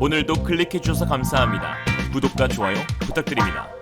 오늘도 클릭해 주셔서 감사합니다. 구독과 좋아요 부탁드립니다.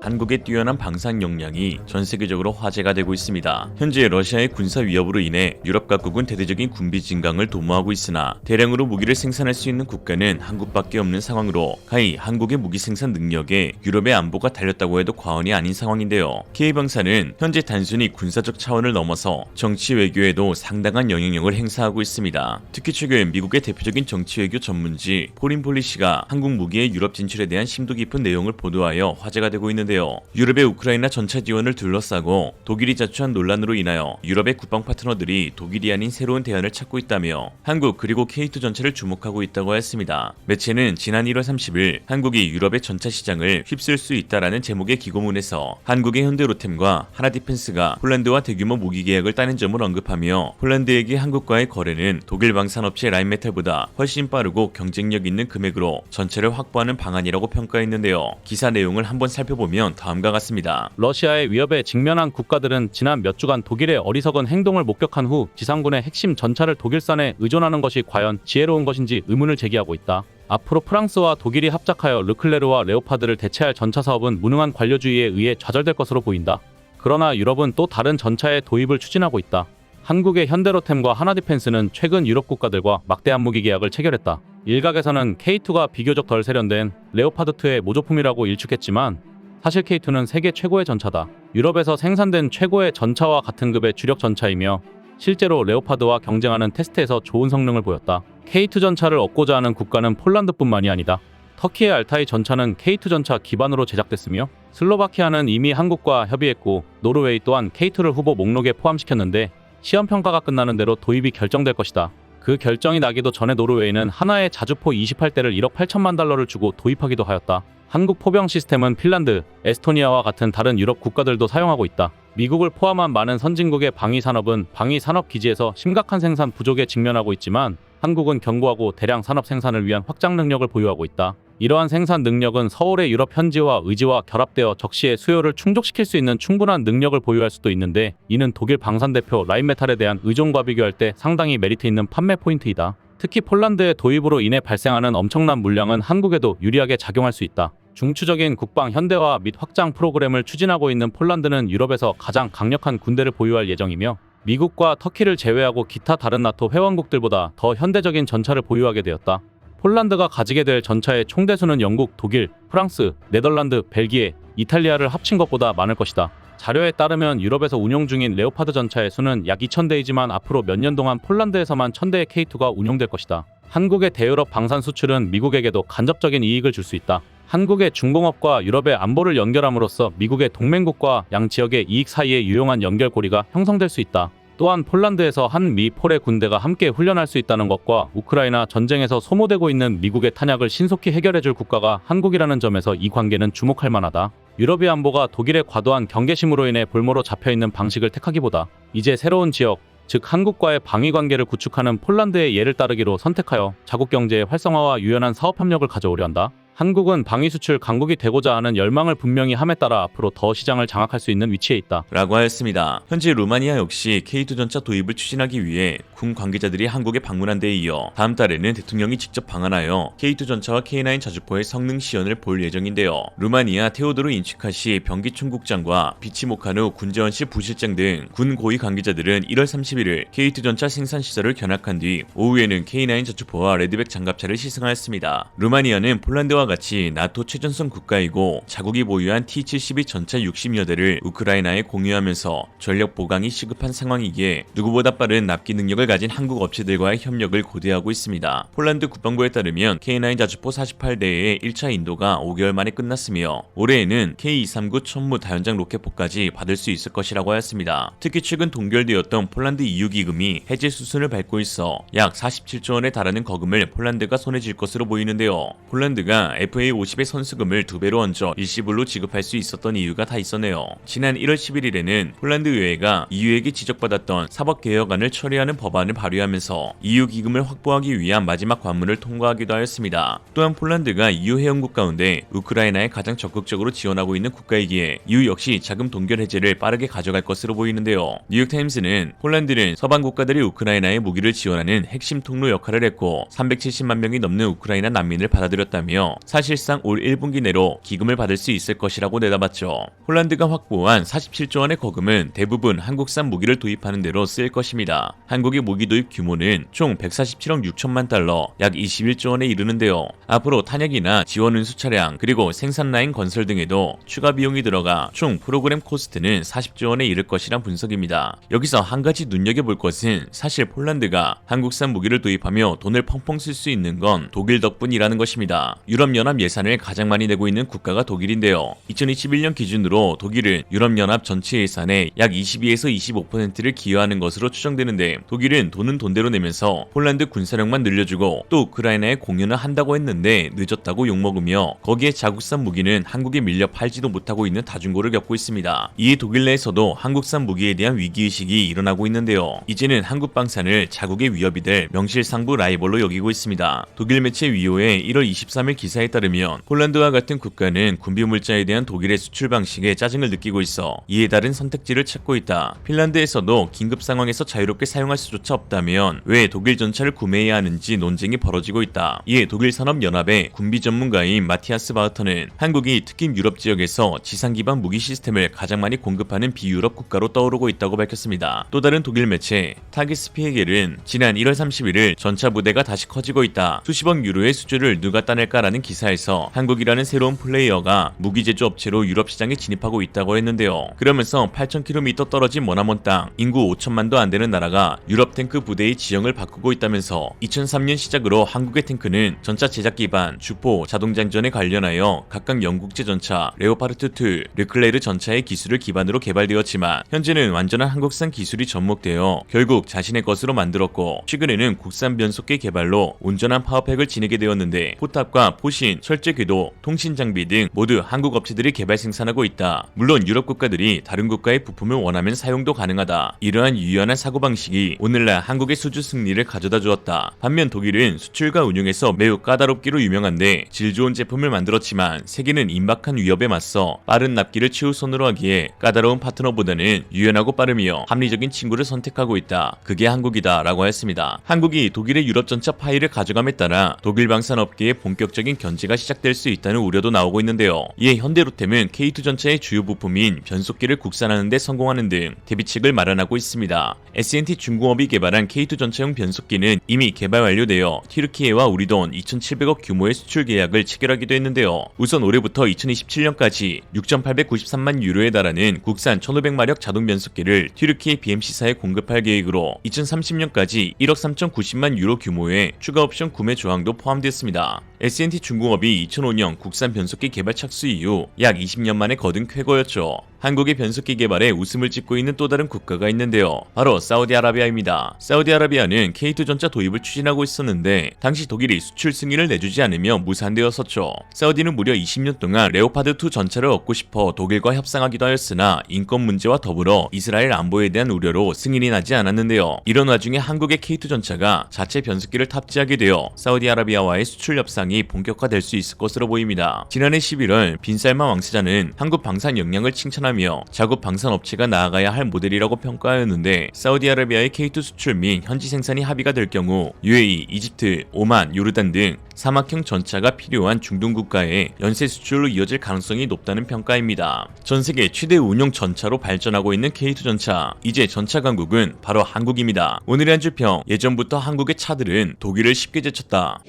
한국의 뛰어난 방산 역량이 전 세계적으로 화제가 되고 있습니다. 현재 러시아의 군사 위협으로 인해 유럽 각국은 대대적인 군비 증강을 도모하고 있으나 대량으로 무기를 생산할 수 있는 국가는 한국밖에 없는 상황으로 가히 한국의 무기 생산 능력에 유럽의 안보가 달렸다고 해도 과언이 아닌 상황인데요. K방산은 현재 단순히 군사적 차원을 넘어서 정치 외교에도 상당한 영향력을 행사하고 있습니다. 특히 최근 미국의 대표적인 정치 외교 전문지 포린 폴리시가 한국 무기의 유럽 진출에 대한 심도 깊은 내용을 보도하여 화제가 되고 있는데요. 유럽의 우크라이나 전차 지원을 둘러싸고 독일이 자초한 논란으로 인하여 유럽의 국방 파트너들이 독일이 아닌 새로운 대안을 찾고 있다며 한국 그리고 K2 전차를 주목하고 있다고 했습니다. 매체는 지난 1월 30일 한국이 유럽의 전차 시장을 휩쓸 수 있다라는 제목의 기고문에서 한국의 현대로템과 하나디펜스가 폴란드와 대규모 무기 계약을 따낸 점을 언급하며 폴란드에게 한국과의 거래는 독일 방산업체 라인메탈보다 훨씬 빠르고 경쟁력 있는 금액으로 전체를 확보하는 방안이라고 평가했는데요. 기사 내용 을 한번 살펴보면 다음과 같습니다. 러시아의 위협에 직면한 국가들은 지난 몇 주간 독일의 어리석은 행동을 목격한 후 지상군의 핵심 전차를 독일산에 의존하는 것이 과연 지혜로운 것인지 의문을 제기하고 있다. 앞으로 프랑스와 독일이 합작하여 르클레르와 레오파드를 대체할 전차 사업은 무능한 관료주의에 의해 좌절될 것으로 보인다. 그러나 유럽은 또 다른 전차의 도입을 추진하고 있다. 한국의 현대로템과 하나디펜스는 최근 유럽 국가들과 막대한 무기 계약을 체결했다. 일각에서는 K2가 비교적 덜 세련된 레오파드2의 모조품이라고 일축했지만 사실 K2는 세계 최고의 전차다. 유럽에서 생산된 최고의 전차와 같은 급의 주력 전차이며 실제로 레오파드와 경쟁하는 테스트에서 좋은 성능을 보였다. K2 전차를 얻고자 하는 국가는 폴란드뿐만이 아니다. 터키의 알타이 전차는 K2 전차 기반으로 제작됐으며 슬로바키아는 이미 한국과 협의했고 노르웨이 또한 K2를 후보 목록에 포함시켰는데 시험 평가가 끝나는 대로 도입이 결정될 것이다. 그 결정이 나기도 전에 노르웨이는 하나의 자주포 28대를 1억 8천만 달러를 주고 도입하기도 하였다. 한국 포병 시스템은 핀란드, 에스토니아와 같은 다른 유럽 국가들도 사용하고 있다. 미국을 포함한 많은 선진국의 방위 산업은 방위 산업 기지에서 심각한 생산 부족에 직면하고 있지만 한국은 견고하고 대량 산업 생산을 위한 확장 능력을 보유하고 있다. 이러한 생산 능력은 서울의 유럽 현지와 의지와 결합되어 적시의 수요를 충족시킬 수 있는 충분한 능력을 보유할 수도 있는데 이는 독일 방산 대표 라인메탈에 대한 의존과 비교할 때 상당히 메리트 있는 판매 포인트이다. 특히 폴란드의 도입으로 인해 발생하는 엄청난 물량은 한국에도 유리하게 작용할 수 있다. 중추적인 국방 현대화 및 확장 프로그램을 추진하고 있는 폴란드는 유럽에서 가장 강력한 군대를 보유할 예정이며 미국과 터키를 제외하고 기타 다른 나토 회원국들보다 더 현대적인 전차를 보유하게 되었다. 폴란드가 가지게 될 전차의 총대수는 영국, 독일, 프랑스, 네덜란드, 벨기에, 이탈리아를 합친 것보다 많을 것이다. 자료에 따르면 유럽에서 운용 중인 레오파드 전차의 수는 약 2,000대이지만 앞으로 몇 년 동안 폴란드에서만 1,000대의 K2가 운용될 것이다. 한국의 대유럽 방산 수출은 미국에게도 간접적인 이익을 줄 수 있다. 한국의 중공업과 유럽의 안보를 연결함으로써 미국의 동맹국과 양 지역의 이익 사이에 유용한 연결고리가 형성될 수 있다. 또한 폴란드에서 한미 폴의 군대가 함께 훈련할 수 있다는 것과 우크라이나 전쟁에서 소모되고 있는 미국의 탄약을 신속히 해결해줄 국가가 한국이라는 점에서 이 관계는 주목할 만하다. 유럽의 안보가 독일의 과도한 경계심으로 인해 볼모로 잡혀있는 방식을 택하기보다 이제 새로운 지역, 즉 한국과의 방위 관계를 구축하는 폴란드의 예를 따르기로 선택하여 자국 경제의 활성화와 유연한 사업 협력을 가져오려 한다. 한국은 방위 수출 강국이 되고자 하는 열망을 분명히 함에 따라 앞으로 더 시장을 장악할 수 있는 위치에 있다. 라고 하였습니다. 현재 루마니아 역시 K2 전차 도입을 추진하기 위해 군 관계자들이 한국에 방문한 데 이어 다음 달에는 대통령이 직접 방한하여 K2 전차와 K9 자주포의 성능 시연을 볼 예정인데요. 루마니아 테오도르 인치카시 병기총국장과 비치모카누 군재원시 부실장 등 군 고위 관계자들은 1월 31일 K2 전차 생산 시설을 견학한 뒤 오후에는 K9 자주포와 레드백 장갑차를 시승하였습니다. 루마니아는 폴란드 와 같이 나토 최전선 국가이고 자국이 보유한 T-72 전차 60여 대를 우크라이나에 공유하면서 전력 보강이 시급한 상황이기에 누구보다 빠른 납기 능력을 가진 한국 업체들과의 협력을 고대하고 있습니다. 폴란드 국방부에 따르면 K9 자주포 48대의 1차 인도가 5개월 만에 끝났으며 올해에는 K239 천무 다연장 로켓포까지 받을 수 있을 것이라고 하였습니다. 특히 최근 동결되었던 폴란드 EU 기금이 해제 수순을 밟고 있어 약 47조 원에 달하는 거금을 폴란드가 손에 쥘 것으로 보이는데요. 폴란드가 FA50의 선수금을 두 배로 얹어 일시불로 지급할 수 있었던 이유가 다 있었네요. 지난 1월 11일에는 폴란드 의회가 EU에게 지적받았던 사법개혁안을 처리하는 법안을 발의하면서 EU 기금을 확보하기 위한 마지막 관문을 통과하기도 하였습니다. 또한 폴란드가 EU 회원국 가운데 우크라이나에 가장 적극적으로 지원하고 있는 국가이기에 EU 역시 자금 동결 해제를 빠르게 가져갈 것으로 보이는데요. 뉴욕타임스는 폴란드는 서방 국가들이 우크라이나에 무기를 지원하는 핵심 통로 역할을 했고 370만 명이 넘는 우크라이나 난민을 받아들였다며 사실상 올 1분기 내로 기금을 받을 수 있을 것이라고 내다봤죠. 폴란드가 확보한 47조 원의 거금은 대부분 한국산 무기를 도입하는 데로 쓰일 것입니다. 한국의 무기 도입 규모는 총 147억 6천만 달러, 약 21조 원에 이르는데요. 앞으로 탄약이나 지원 운수 차량 그리고 생산 라인 건설 등에도 추가 비용이 들어가 총 프로그램 코스트는 40조 원에 이를 것이란 분석입니다. 여기서 한 가지 눈여겨볼 것은 사실 폴란드가 한국산 무기를 도입하며 돈을 펑펑 쓸 수 있는 건 독일 덕분이라는 것입니다. 유럽 연합 예산을 가장 많이 내고 있는 국가가 독일인데요. 2021년 기준으로 독일은 유럽연합 전체 예산의 약 22에서 25%를 기여하는 것으로 추정되는데 독일은 돈은 돈대로 내면서 폴란드 군사력만 늘려주고 또 우크라이나에 공연을 한다고 했는데 늦었다고 욕먹으며 거기에 자국산 무기는 한국에 밀려 팔지도 못하고 있는 다중고를 겪고 있습니다. 이에 독일 내에서도 한국산 무기에 대한 위기의식이 일어나고 있는데요. 이제는 한국 방산을 자국의 위협이 될 명실상부 라이벌로 여기고 있습니다. 독일 매체 위오의 1월 23일 기사에 따르면 폴란드와 같은 국가는 군비 물자에 대한 독일의 수출 방식에 짜증을 느끼고 있어 이에 다른 선택지를 찾고 있다. 핀란드에서도 긴급 상황에서 자유롭게 사용할 수조차 없다면 왜 독일 전차를 구매해야 하는지 논쟁이 벌어지고 있다. 이에 독일 산업연합의 군비 전문가인 마티아스 바흐터는 한국이 특히 유럽 지역에서 지상 기반 무기 시스템을 가장 많이 공급하는 비유럽 국가로 떠오르고 있다고 밝혔습니다. 또 다른 독일 매체 타기스피에겔은 지난 1월 31일 전차 부대가 다시 커지고 있다. 수십억 유로의 수주를 누가 따낼까라는 기사에서 한국이라는 새로운 플레이어가 무기 제조 업체로 유럽 시장에 진입하고 있다고 했는데요. 그러면서 8,000km 떨어진 머나먼 땅, 인구 5천만도 안 되는 나라가 유럽 탱크 부대의 지형을 바꾸고 있다면서 2003년 시작으로 한국의 탱크는 전차 제작 기반, 주포, 자동장전에 관련하여 각각 영국제 전차, 레오파르트2, 르클레르 전차의 기술을 기반으로 개발되었지만 현재는 완전한 한국산 기술이 접목되어 결국 자신의 것으로 만들었고 최근에는 국산 변속기 개발로 온전한 파워팩을 지니게 되었는데 포탑과 포 신, 철제 궤도, 통신 장비 등 모두 한국 업체들이 개발 생산하고 있다. 물론 유럽 국가들이 다른 국가의 부품을 원하면 사용도 가능하다. 이러한 유연한 사고방식이 오늘날 한국의 수주 승리를 가져다 주었다. 반면 독일은 수출과 운용에서 매우 까다롭기로 유명한데 질 좋은 제품을 만들었지만 세계는 임박한 위협에 맞서 빠른 납기를 최우선으로 하기에 까다로운 파트너보다는 유연하고 빠르며 합리적인 친구를 선택하고 있다. 그게 한국이다 라고 했습니다. 한국이 독일의 유럽 전차 파일을 가져감에 따라 독일 방산업계의 본격적인 견제가 시작될 수 있다는 우려도 나오고 있는데요. 이에 현대로템은 K2 전차의 주요 부품인 변속기를 국산하는 데 성공하는 등 대비책을 마련하고 있습니다. S&T 중공업이 개발한 K2 전차용 변속기는 이미 개발 완료되어 튀르키예와 우리 돈 2,700억 규모의 수출 계약을 체결하기도 했는데요. 우선 올해부터 2027년까지 6,893만 유로에 달하는 국산 1,500마력 자동 변속기를 튀르키예 BMC사에 공급할 계획으로 2030년까지 1억 3,090만 유로 규모의 추가 옵션 구매 조항도 포함됐습니다. S&T 중공업이 2005년 국산 변속기 개발 착수 이후 약 20년 만에 거둔 쾌거였죠. 한국의 변속기 개발에 웃음을 짓고 있는 또 다른 국가가 있는데요. 바로 사우디아라비아입니다. 사우디아라비아는 K2 전차 도입을 추진하고 있었는데 당시 독일이 수출 승인을 내주지 않으며 무산되었었죠. 사우디는 무려 20년 동안 레오파드2 전차를 얻고 싶어 독일과 협상하기도 하였으나 인권 문제와 더불어 이스라엘 안보에 대한 우려로 승인이 나지 않았는데요. 이런 와중에 한국의 K2 전차가 자체 변속기를 탑재하게 되어 사우디아라비아와의 수출 협상이 본격화될 수 있을 것으로 보입니다. 지난해 11월 빈살만 왕세자는 한국 방산 역량을 칭찬하며 자국 방산 업체가 나아가야 할 모델이라고 평가하였는데 사우디아라비아의 K2 수출 및 현지 생산이 합의가 될 경우 UAE, 이집트, 오만, 요르단 등 사막형 전차가 필요한 중동 국가에 연쇄 수출로 이어질 가능성이 높다는 평가입니다. 전 세계 최대 운용 전차로 발전하고 있는 K2 전차. 이제 전차 강국은 바로 한국입니다. 오늘의 한 줄평. 예전부터 한국의 차들은 독일을 쉽게 제쳤다.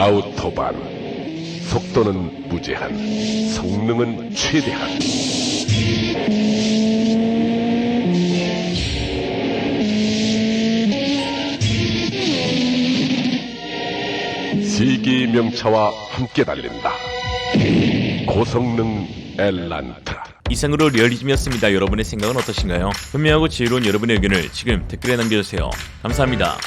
아우토반 속도는 무제한 성능은 최대한 세계의 명차와 함께 달린다 고성능 엘란트라 이상으로 리얼리즘이었습니다. 여러분의 생각은 어떠신가요? 현명하고 지혜로운 여러분의 의견을 지금 댓글에 남겨주세요. 감사합니다.